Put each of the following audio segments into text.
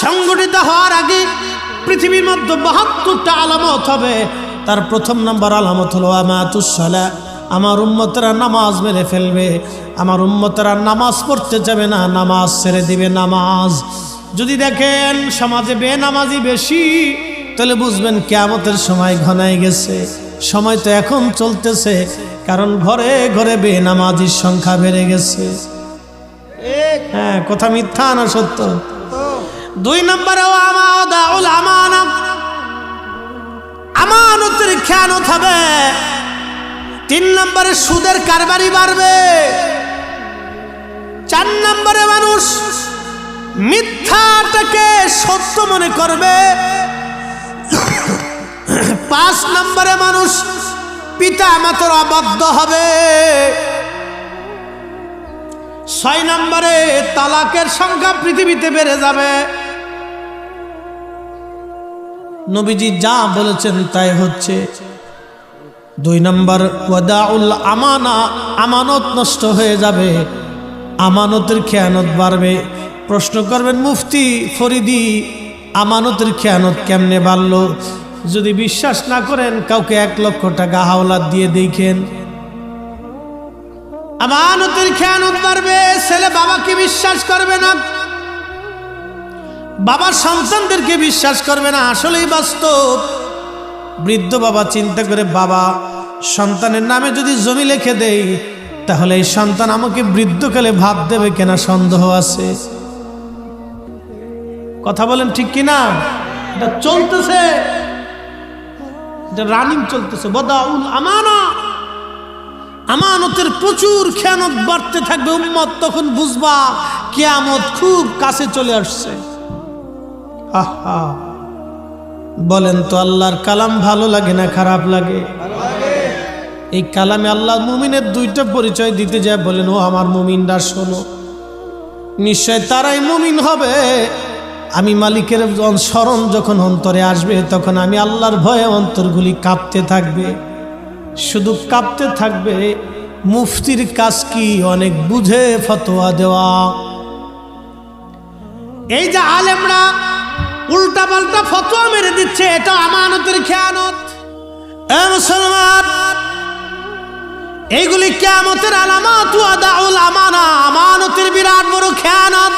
সংগঠিত হওয়ার আগে পৃথিবীর মধ্যে বাহাত্তরটা আলামত হবে। তার প্রথম নম্বর আলামত হলো আমাতুসালা আমার উম্মতেরা নামাজ মেরে ফেলবে আমার উম্মতেরা নামাজ পড়তে যাবে না নামাজ ছেড়ে দিবে নামাজ যদি দেখেন সমাজে বেনামাজি বেশি, তাহলে বুঝবেন কেয়ামতের সময় ঘনায় গেছে। সময় তো এখন চলতেছে, কারণ ঘরে ঘরে বেনামাজির সংখ্যা বেড়ে গেছে। হ্যাঁ কথা মিথ্যা না সত্য? দুই নম্বরে আমানা। আমানতের খেয়ানত হবে। তিন নম্বরে সুদের কারবারি বাড়বে। চার নম্বরে মানুষ মিথ্যাটাকে সত্য মনে করবে। পাঁচ নম্বরে মানুষ পিতা মাতর অবাধ্য হবে। ছয় নম্বরে তালাকের সংখ্যা পৃথিবীতে বেড়ে যাবে। নবীজি যা বলেছেন তাই হচ্ছে। দুই নম্বর, ওয়াদাউল আমানা, আমানত নষ্ট হয়ে যাবে। আমানতের খেয়ানত বাড়বে। প্রশ্ন করবেন, মুফতি ফরিদি, আমানতের খেয়ানত কেমনে বাড়ল? যদি বিশ্বাস না করেন, কাউকে এক লক্ষ টাকা হাওলাত দিয়ে দেখেন। আমানতের খেয়ানত বাড়বে, ছেলে বাবাকে বিশ্বাস করবে না। বাবা সন্তানদেরকে বিশ্বাস করবে না, আসলেই বাস্তব। বৃদ্ধ বাবা চিন্তা করে, বাবা, সন্তানের নামে যদি জমি লিখে দেই, তাহলে এই সন্তান আমাকে বৃদ্ধকালে ভাত দেবে কেনা সন্দেহ আছে। কথা বলেন ঠিক কিনা? এটা চলতেছে। রানিং চলতেছে। বদাউল আমানা। আমানতের প্রচুর খেয়ানত বাড়তে থাকবে, উম্মত তখন বুঝবা, কেয়ামত খুব কাছে চলে আসছে। আহা। বলেন তো, আল্লাহর কালাম ভালো লাগে না খারাপ লাগে? এই কালামে আল্লাহ মুমিনের দুইটা পরিচয় দিতে যায়, বলেন, ও আমার মুমিনরা, শোনো। নিশ্চয় তারাই মুমিন হবে। আমি মালিকের স্মরণ যখন অন্তরে আসবে, তখন আমি আল্লাহর ভয়ে অন্তরগুলি কাঁপতে থাকবে। শুধু কাঁপতে থাকবে, মুফতির কাজ কি অনেক বুঝে ফতোয়া দেওয়া। এই যে আলেমরা উল্টা পাল্টা ফতোয়া মেরে দিচ্ছে, এটা আমানতের খেয়ানত। মুসলমান এইগুলি কেয়ামতের আলামত আমানতের বিরাট বড় খেয়ানত।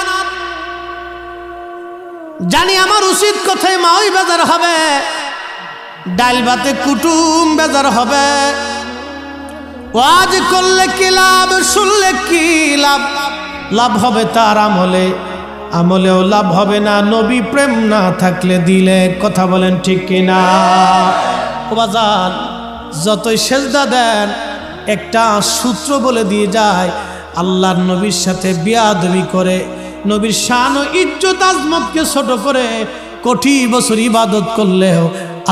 জানি আমার উচিত কথায় মাওই বেজার হবে ডাইল ভাতে কুটুম বেজার হবে। ওয়াজ করলে কি লাভ, শুনলে কি লাভ? লাভ হবে তার আমলে। আমলেও লাভ হবে না, নবী প্রেম না থাকলে দিলে কথা বলেন ঠিক কিনা? বাজান, যতই সেজদা দেন, একটা সূত্র বলে দিয়ে যায়, আল্লাহর নবীর সাথে বিয়াদবি করে, নবীর শান ও ইজ্জত আজমতকে ছোট করে কোটি বছর ইবাদত করলেও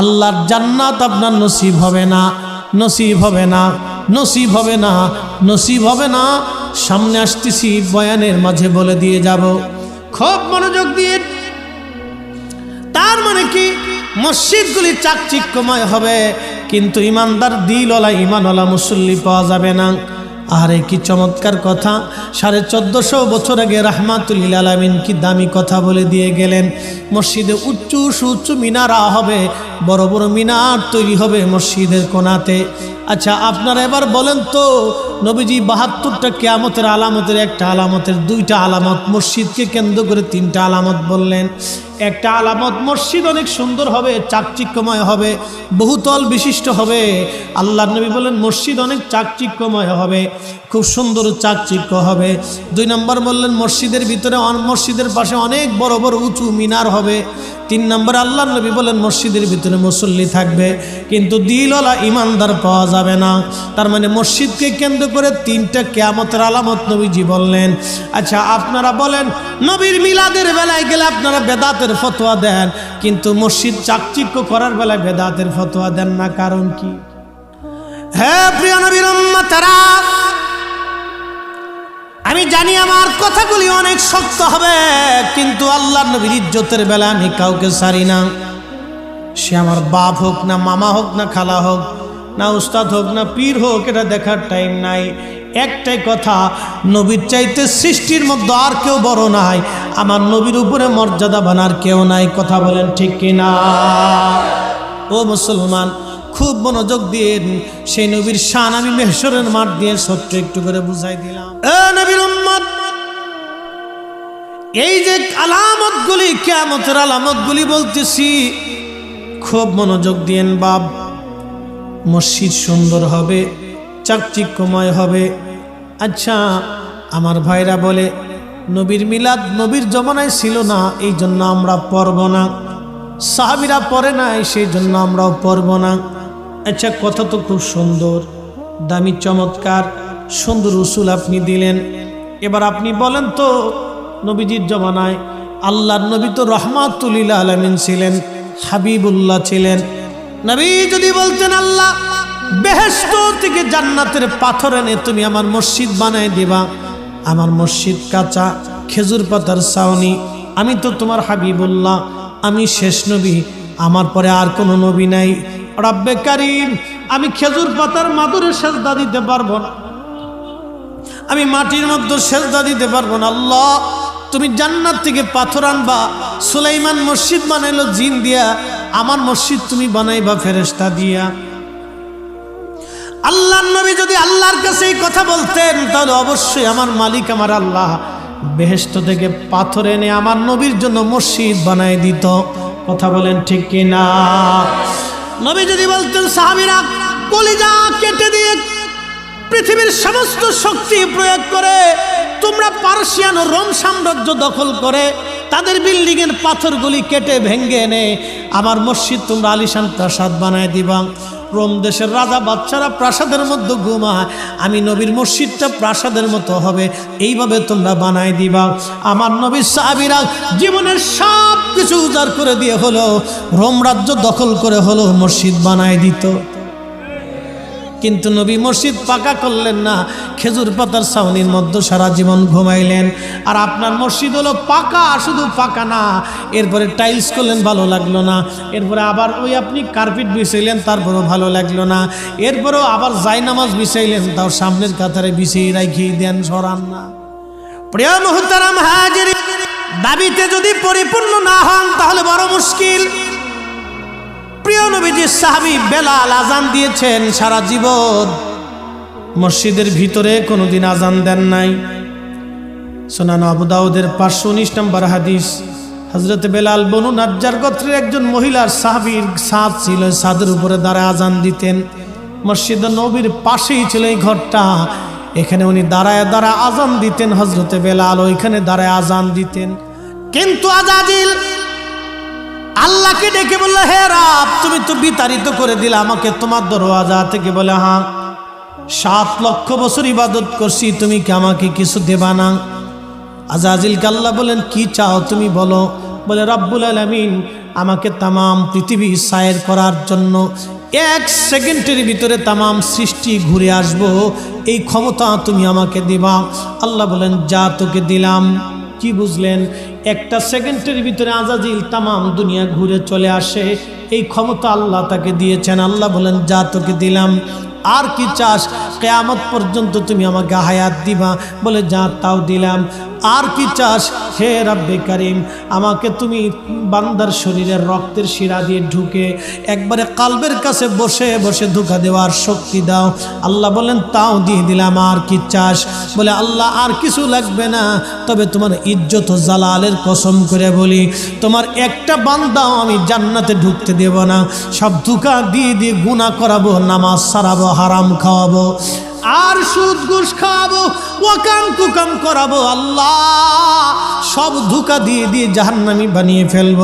আল্লাহর জান্নাত আপনার নসিব হবে না, নসিব হবে না, নসিব হবে না, নসিব হবে না। সামনে আসতেছি বয়ানের মাঝে বলে দিয়ে যাব। খুব মনোযোগ দিয়ে। তার মানে কি? মসজিদগুলি চাকচিক্যময় হবে, কিন্তু ইমানদার দিলওয়ালা, ইমানওয়ালা মুসল্লি পাওয়া যাবে না। আরে কি চমৎকার কথা। সাড়ে চোদ্দশো বছর আগে রাহমাতুল্লিল আলমিন কি দামি কথা বলে দিয়ে গেলেন? মসজিদে উচ্চ সুচ্চু মিনারা হবে বড় বড় মিনার তৈরি হবে মসজিদের কোনাতে। আচ্ছা আপনারা এবার বলেন তো, নবীজি বাহাত্তরটা কেয়ামতের আলামতের একটা আলামতের দুইটা আলামত, মসজিদকে কেন্দ্র করে তিনটা আলামত বললেন। একটা আলামত, মসজিদ অনেক সুন্দর হবে, চাকচিক্যময় হবে, বহুতল বিশিষ্ট হবে। আল্লাহ নবী বলেন, মসজিদ অনেক চাকচিক্যময় হবে, খুব সুন্দর চাকচিক্য হবে। দুই নম্বর বললেন, মসজিদের ভিতরে মসজিদের পাশে অনেক বড় বড় উঁচু মিনার হবে। তিন নম্বর আল্লাহ নবী বলেন, মসজিদের ভিতরে মুসল্লি থাকবে, কিন্তু দিলওয়ালা ইমানদার পাওয়া যাবে না। তার মানে মসজিদকে কেন্দ্র করে তিনটা কেয়ামতের আলামত নবীজি বললেন। আচ্ছা আপনারা বলেন, নবীর মিলাদের বেলায় গেলে আপনারা বেদাতের ফতোয়া দেন, কিন্তু মসজিদ চাকচিক্য করার বেলায় বেদাতের ফতোয়া দেন না, কারণ কি? হ্যাঁ প্রিয় নবীর উম্মতেরা আমি জানি আমার কথাগুলি অনেক শক্ত হবে, কিন্তু আল্লাহ নবীর ইজ্জতের বেলা আমি কাউকে সারি না। সে আমার বাপ হোক না মামা হোক না খালা হোক না উস্তাদ হোক না পীর হোক, এটা দেখার টাইম নাই। একটাই কথা, নবীর চাইতে সৃষ্টির মধ্যে আর কেউ বড় নাই। আমার নবীর উপরে মর্যাদা বানার কেউ নাই, কথা বলেন ঠিক কিনা? ও মুসলমান খুব মনোযোগ দিয়ে সেই নবীর শান আমি মেহসরের মাঠ দিয়ে ছোট্ট একটু করে বুঝাই দিলাম। এই যে আলামতগুলি কেমতের আলামতগুলি বলতেছি, খুব মনোযোগ দিয়েন বাপ, মসজিদ সুন্দর হবে, চাকচিক্যময় হবে। আচ্ছা আমার ভাইরা বলে, নবীর মিলাদ নবীর জমানায় ছিল না, এই জন্য আমরা পড়ব না। সাহাবিরা পরে নাই, সেই জন্য আমরাও পড়ব না। আচ্ছা কথা তো খুব সুন্দর। দামি, চমৎকার, সুন্দর উসুল আপনি দিলেন। এবার আপনি বলেন তো, নবীজির জমানায় আল্লাহর নবী তো রহমাতুল্লিল আলমিন ছিলেন, হাবিবুল্লাহ ছিলেন। নবী যদি বলতেন, আল্লাহ বেহেস্ত থেকে জান্নাতের পাথর এনে তুমি আমার মসজিদ বানায় দিবা। আমার মসজিদ কাঁচা, খেজুর পাতার ছাউনি। আমি তো তোমার হাবিবুল্লাহ, আমি শেষ নবী। আমার পরে আর কোনো নবী নাই। রব্বে কারিম, আমি খেজুর পাতার মাদুরে সেজদা দিতে পারব না। আমি মাটির মধ্যে সেজদা দিতে পারব না। আল্লাহ, তুমি জান্নাত থেকে পাথর আনবা, সুলাইমান মসজিদ বানাইলো জিন দিয়া, আমার মসজিদ তুমি বানাইবা ফেরেস্তা দিয়া। আল্লাহর নবী যদি আল্লাহর কাছে এই কথা বলতেন, তাহলে অবশ্যই আমার মালিক আমার আল্লাহ বেহেস্ত থেকে পাথর এনে আমার নবীর জন্য মসজিদ বানাই দিত। কথা বলেন ঠিক কিনা? নবী যদি বলতেন, সাহাবিরা, কলিজা কেটে দিয়ে পৃথিবীর সমস্ত শক্তি প্রয়োগ করে, তোমরা পার্সিয়ান রোম সাম্রাজ্য দখল করে, তাদের বিল্ডিং এর পাথরগুলি কেটে ভেঙ্গে এনে আমার মসজিদ তোমরা আলিশান প্রাসাদ বানায় দিবা। রোম দেশের রাজা বাচ্চারা প্রাসাদের মধ্যে ঘুমায় আমি নবীর মসজিদটা প্রাসাদের মতো হবে, এইভাবে তোমরা বানায় দিবা। আমার নবীর সাহাবিরা জীবনের সব কিছু উজাড় করে দিয়ে হলো, রোম রাজ্য দখল করে হলো, মসজিদ বানায় দিত। কিন্তু নবী মসজিদ পাকা করলেন না, খেজুর পাতার ছাউনির মধ্যে সারা জীবন ঘুমাইলেন। আর আপনার মসজিদ হলো পাকা, শুধু পাকা না, এরপরে টাইলস করলেন, ভালো লাগল না। এরপরে আবার ওই আপনি কার্পেট বিছাইলেন, তারপরেও ভালো লাগল না। এরপরেও আবার জায়নামাজ বিছাইলেন, তাও সামনের কাতারে বিছিয়ে রাখিয়ে দেন সরান না। প্রিয় মুহতারাম হাজির দাবিতে যদি পরিপূর্ণ না হন, তাহলে বড় মুশকিল। প্রিয় নবীজি সাহাবি বেলাল আজান দিয়েছেন সারা জীবন। মসজিদের ভিতরে কোনোদিন আজান দেন নাই। সোনান আবুদাউদের পাঁচশো উনিশ নম্বর হাদিস। হজরত বেলাল বনু নাজ্জার গোত্রের একজন মহিলার সাহাবির সাদ ছিল, সাদের উপরে দ্বারা আজান দিতেন। মসজিদ নবীর পাশেই ছিল এই ঘরটা। এখানে উনি দাঁড়ায় দাঁড়ায় আজান দিতেন হজরতে বেলাল ওইখানে দাঁড়ায় আজান দিতেন। কিন্তু আজাজিল আল্লাহকে ডেকে বলল, হে রাব, তুমি তো বিতাড়িত করে দিলে আমাকে তোমার দরওয়াজা থেকে বলে হ্যাঁ সাত লক্ষ বছর ইবাদত করছি, তুমি কি আমাকে কিছু দেবা না? আজাজিল আল্লাহ বলেন কি চাও তুমি বলো? বলে, রব্বুল আলমিন আমাকে তামাম পৃথিবী সায়ের করার জন্য এক সেকেন্ডের ভিতরে তামাম সৃষ্টি ঘুরে আসব। এই ক্ষমতা তুমি আমাকে দিবা। আল্লাহ বলেন, যা তোকে দিলাম। কি বুঝলেন? একটা সেকেন্ডের ভিতরে আজাজিল তামাম দুনিয়া ঘুরে চলে আসে। এই ক্ষমতা আল্লাহ তাকে দিয়েছেন। আল্লাহ বলেন, যা তোকে দিলাম। আর কি চাস? কেয়ামত পর্যন্ত তুমি আমাকে হায়াত দিবা। বলে, যা তাও দিলাম। আর কি চাস? হে রাব্বে কারিম, আমাকে তুমি বান্দার শরীরের রক্তের শিরা দিয়ে ঢুকে একবারে কালবের কাছে বসে বসে ধোকা দেওয়ার শক্তি দাও। আল্লাহ বলেন তাও দিয়ে দিলাম, আর কি চাস? বলে, আল্লাহ, আর কিছু লাগবে না। তবে তোমার ইজ্জত জালালের কসম করে বলি, তোমার একটা বান্দাও আমি জান্নাতে ঢুকতে দেব না। সব ধোকা দিয়ে দিয়ে গুণা করাবো, নামাজ সারাবো, হারাম খাওয়াবো। আর সুদ ঘুষ খাওয়াবো ওয়াকাম কুকাম করাবো আল্লাহ। সব ধোকা দিয়ে দিয়ে জাহান্নামি বানিয়ে ফেলব।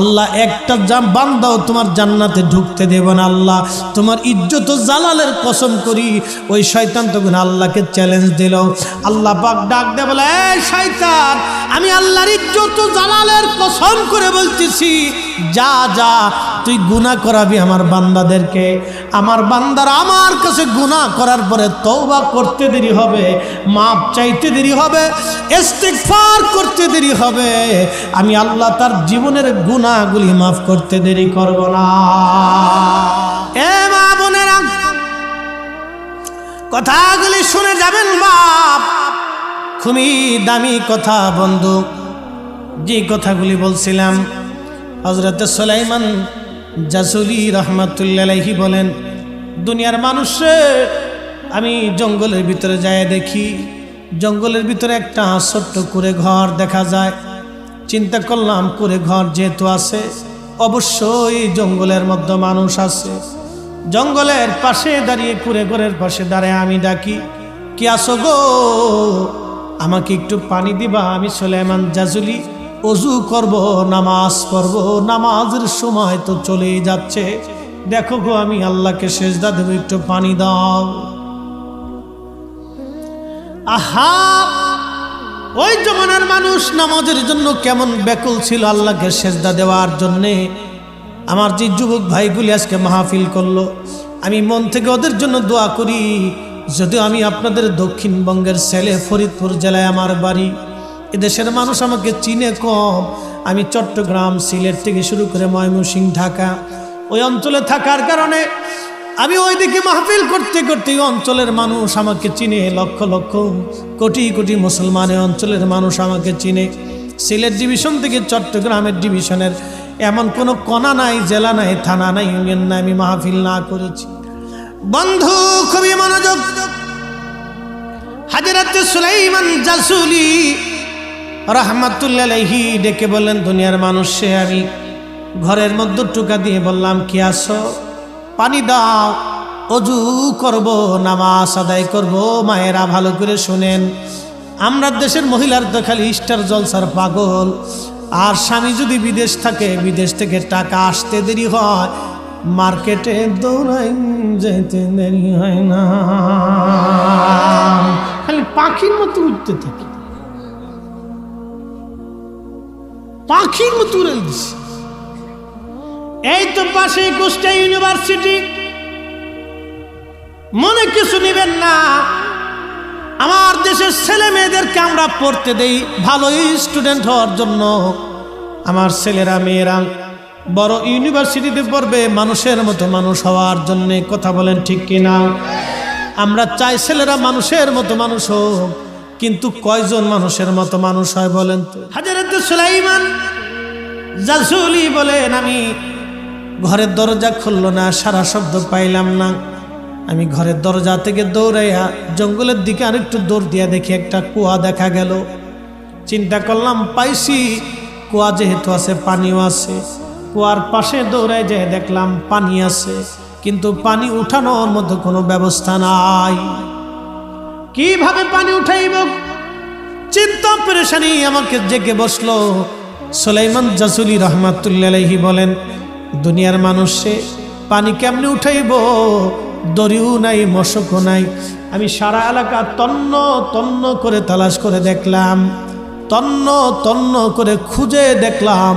আল্লাহ, একটা জাম বান্দাও তোমার জান্নাতে ঢুকতে দেব না আল্লাহ। তোমার ইজ্জত জালালের কসম করি, ওই শয়তান তখন আল্লাহকে চ্যালেঞ্জ দিল। আল্লাহ পাক ডাক দে বলে শয়তান, আমি আল্লাহর ইজ্জত জালালের কসম করে বলতেছি যা যা, তুই গুনাহ করাবি আমার বান্দাদেরকে। আমার বান্দার আমার কাছে গুনাহ করার পরে তৌবা করতে দেরি হবে, মাপ চাইতে দেরি হবে, ইস্তিগফার করতে দেরি হবে। আমি আল্লাহ তার জীবনের গুনাহগুলি মাফ করতে দেরি করব না। এ মা বোনেরা, কথাগুলি শুনে যাবেন বাপ। খুবই দামি কথা বন্ধু, যে কথাগুলি বলছিলাম হজরত সোলাইমান জাসুলি রহমতুল্লাহি বলেন, দুনিয়ার মানুষে আমি জঙ্গলের ভিতরে যায় দেখি, জঙ্গলের ভিতরে একটা ছোট্ট করে ঘর দেখা যায়। চিন্তা করলাম করে ঘর যেহেতু আছে, অবশ্যই জঙ্গলের মধ্যে মানুষ আছে। জঙ্গলের পাশে দাঁড়িয়ে কুড়ে ঘরের পাশে দাঁড়ায় আমি ডাকি, কি আসো গো? আমাকে একটু পানি দিবা, আমি সোলেমান জাজুলি অজু করব, নামাজ পড়ব, নামাজের সময় তো চলেই যাচ্ছে। দেখো গো, আমি আল্লাহকে সেজদা দেবো, একটু পানি দাও। আহা! ওই জমানার মানুষ নামাজের জন্য কেমন ব্যাকুল ছিল আল্লাহকে সেজদা দেওয়ার জন্যে। আমার যে যুবক ভাইগুলি আজকে মাহফিল করল, আমি মন থেকে ওদের জন্য দোয়া করি। যদিও আমি আপনাদের দক্ষিণবঙ্গের ছেলে ফরিদপুর জেলায় আমার বাড়ি এদেশের মানুষ আমাকে চিনে কম। আমি চট্টগ্রাম, সিলেট থেকে শুরু করে ময়মনসিংহ, ঢাকা। ওই অঞ্চলে থাকার কারণে আমি ওইদিকে মাহফিল করতে করতে অঞ্চলের মানুষ আমাকে চিনে। লক্ষ লক্ষ, কোটি কোটি মুসলমানের অঞ্চলের মানুষ আমাকে চিনে। সিলেট ডিভিশন থেকে চট্টগ্রামের ডিভিশনের এমন কোনো কণা নাই, জেলা নাই, থানা নাই, ইউনিয়ন নাই, আমি মাহফিল না করেছি। বন্ধু, খুবই মনোযোগ। হাজরাত সুলাইমান জাসুলি রহমাতুল্লাহি ডেকে বললেন, দুনিয়ার মানুষে আমি। ঘরের মধ্যে টুকা দিয়ে বললাম, কি আসো পানি দাও, অজু করব, নামাজ আদায় করব, মায়েরা ভালো করে শোনেন। আমরা দেশের মহিলার তো খালি স্টার জলসার পাগল। আর স্বামী যদি বিদেশ থাকে, বিদেশ থেকে টাকা আসতে দেরি হয়। মার্কেটে দৌড়াই যেতে দেরি হয় না। খালি পাখির মতো উঠতে থাকে। পাখির মতো উড়ে দিচ্ছে এই তো পাশে কুষ্টা ইউনিভার্সিটি। মনে কিছু নিবেন না, আমার দেশের ছেলে মেয়েদেরকে আমরা পড়তে দেই ভালো স্টুডেন্ট হওয়ার জন্য। আমার ছেলেরা, মেয়েরা বড় ইউনিভার্সিটিতে পড়বে, মানুষের মতো মানুষ হওয়ার জন্য কথা বলেন ঠিক কিনা? আমরা চাই ছেলেরা মানুষের মতো মানুষ হোক। কিন্তু কয়জন মানুষের মতো মানুষ হয় বলেন হাজারত সুলাইমান জাসুলি বলেন, আমি ঘরের দরজা খুললো না, সারা শব্দ পাইলাম না। আমি ঘরের দরজা থেকে দৌড়াইয়া জঙ্গলের দিকে আরেকটু দৌড় দিয়া দেখি একটা কুয়া দেখা গেল। চিন্তা করলাম, পাইছি, কুয়া যেহেতু আছে, পানিও আছে। কুয়ার পাশে দৌড়াই যেয়ে দেখলাম পানি আছে, কিন্তু পানি উঠানোর মতো কোনো ব্যবস্থা নাই। কীভাবে পানি উঠাইব? চিন্তা পেরেশানি আমাকে জেগে বসল। সোলাইমান জাসুলি রহমাতুল্লাহি বলেন, দুনিয়ার মানুষে পানি কেমনে উঠাইব? দড়িও নাই, মশকও নাই। আমি সারা এলাকা তন্ন তন্ন করে তালাশ করে দেখলাম, তন্ন তন্ন করে খুঁজে দেখলাম,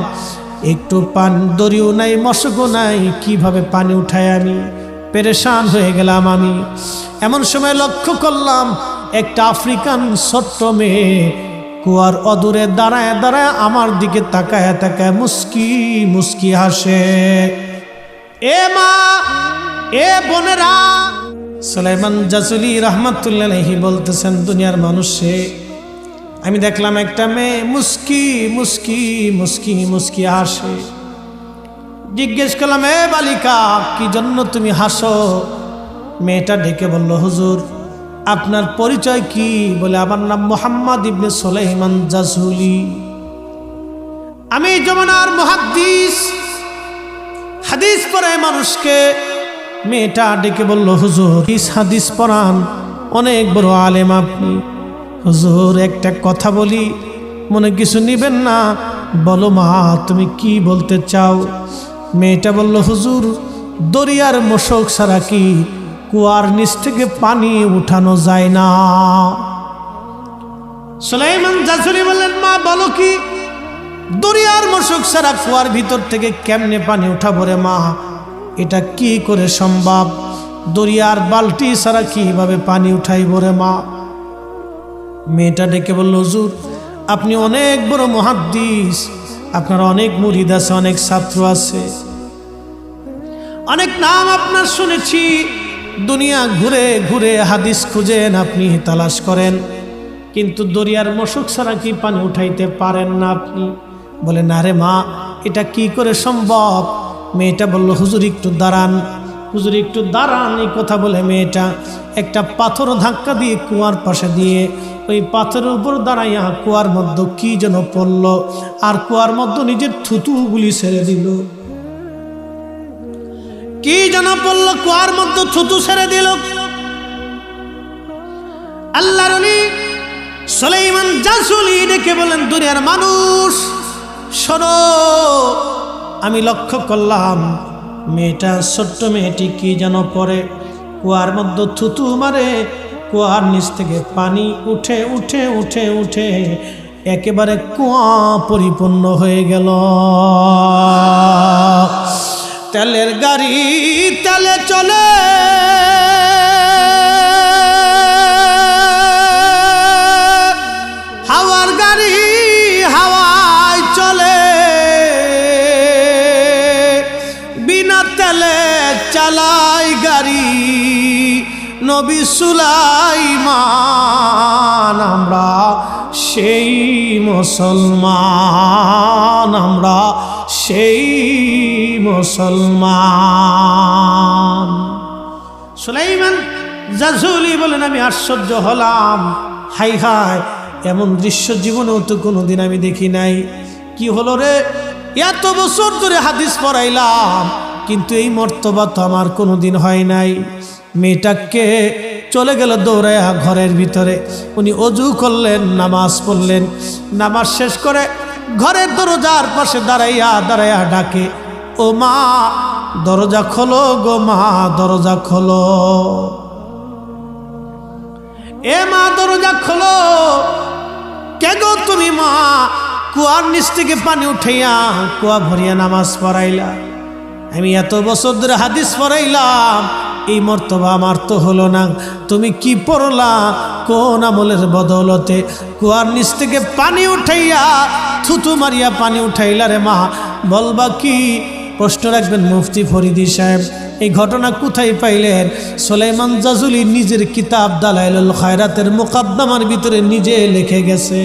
একটু পান, দড়িও নাই, মশকও নাই, কীভাবে পানি উঠায় আমি? পেরেশান হয়ে গেলাম আমি। এমন সময় লক্ষ্য করলাম একটা আফ্রিকান ছোট্ট মেয়ে কুয়ার অদূরে দাঁড়ায় দাঁড়ায় আমার দিকে তাকায় তাকায় মুস্কি মুস্কি হাসে। এ মা, এ বোনেরা, সুলাইমান জাসুলি রহমতুল্লাহি বলতেছেন দুনিয়ার মানুষে, আমি দেখলাম একটা মেয়ে মুস্কি মুস্কি মুস্কি মুস্কি হাসে। জিজ্ঞেস করলাম, এ বালিকা, কি জন্য তুমি হাসো? মেয়েটা ডেকে বলল, হুজুর, আপনার পরিচয় কি? বলে, আমার নাম মোহাম্মদ ইবনে সোলাইমান জাসুলি আমি জমানার মহাদ্দিস, হাদিস পড়ায় মানুষকে, মেয়েটা ডেকে বলল, হুজুর হাদিস পড়ান, অনেক বড় আলেম আপনি। হুজুর, একটা কথা বলি, মনে কিছু নিবেন না? বলো মা, তুমি কি বলতে চাও? মেয়েটা বলল, হুজুর, দরিয়ার মশক ছাড়া কি কুয়ার নিচ থেকে পানি উঠানো যায় না? সুলাইমান জাসুরি বললেন, মা, বলো কি? দরিয়ার মশক ছাড়া কুয়ার ভিতর থেকে কেমনে পানি উঠাবো রে মা? এটা কি করে সম্ভব? দরিয়ার বালতি ছাড়া কীভাবে পানি উঠাইব রে মা? মেয়েটা ডেকে বলল, হুজুর, আপনি অনেক বড় মহাদ্দিস। আপনার অনেক মুরিদ আছে, অনেক ছাত্র আছে। অনেক নাম আপনার শুনেছি। দুনিয়া ঘুরে ঘুরে হাদিস খুঁজেন, আপনি তালাশ করেন। কিন্তু দরিয়ার মশক ছাড়া কি পানি উঠাইতে পারেন না আপনি? বলে না রে মা, এটা কি করে সম্ভব? মেয়েটা বলল, হুজুর, একটু দাঁড়ান। হুজুর একটু দাঁড়ান, এই কথা বলে মেয়েটা একটা পাথর ধাক্কা দিয়ে কুয়ার পাশে দিয়ে ওই পাথরের উপর দাঁড়াইয়া কুয়ার মধ্যে কি যেন পড়ল আর কুয়ার মধ্যে নিজের থুতুগুলি ছেড়ে দিল। কি যেন পড়ল, কুয়ার মধ্যে থুতু ছেড়ে দিল। আল্লাহর অলি সুলাইমান জাসুলি ডেকে বলেন দুনিয়ার মানুষ, শোনো, আমি লক্ষ্য করলাম মেয়েটা, ছোট্ট মেয়েটি কি যেন পরে কুয়ার মধ্যে থুতু মারে, কুয়ার নিচ থেকে পানি উঠে উঠে উঠে উঠে একেবারে কুয়া পরিপূর্ণ হয়ে গেল। তেলের গাড়ি তেলে চলে। নবী সুলাইমান, আমরা সেই মুসলমান, আমরা সেই মুসলমান। সুলাইমান জাজুলি বলেন, আমি আশ্চর্য হলাম। হাই হাই, এমন দৃশ্য জীবনেও তো কোনোদিন আমি দেখি নাই। কি হলো রে? এত বছর ধরে হাদিস পড়াইলাম, কিন্তু এই মর্তবা তো আমার কোনোদিন হয় নাই। মেয়েটাকে চলে গেল দৌড়াইয়া ঘরের ভিতরে। উনি অজু করলেন, নামাজ পড়লেন। নামাজ শেষ করে ঘরের দরজার পাশে দাঁড়াইয়া দাঁড়াইয়া ডাকে, ও মা, দরজা খোলো গো মা, দরজা খোলো। এ মা, দরজা খোলো। কে গো তুমি মা? কুয়ার নিচ থেকে পানি উঠাইয়া কুয়া ভরিয়া নামাজ পড়াইলা। আমি এত বছর ধরে হাদিস পড়াইলাম এই মর্তবা আমার তো হলো না। তুমি কি পড়লা কোন আমলের বদলতে? কুয়ার নিচ থেকে পানি উঠাইয়া থুতু মারিয়া পানি উঠাইলা রে মা। বলবা কি? প্রশ্ন রাখবেন মুফতি ফরিদি সাহেব। এই ঘটনা কোথায় পাইলেন? সোলাইমান জাজুলি নিজের কিতাব দালাইলুল খায়রাতের মোকাদ্দমার ভিতরে নিজে লিখে গেছে।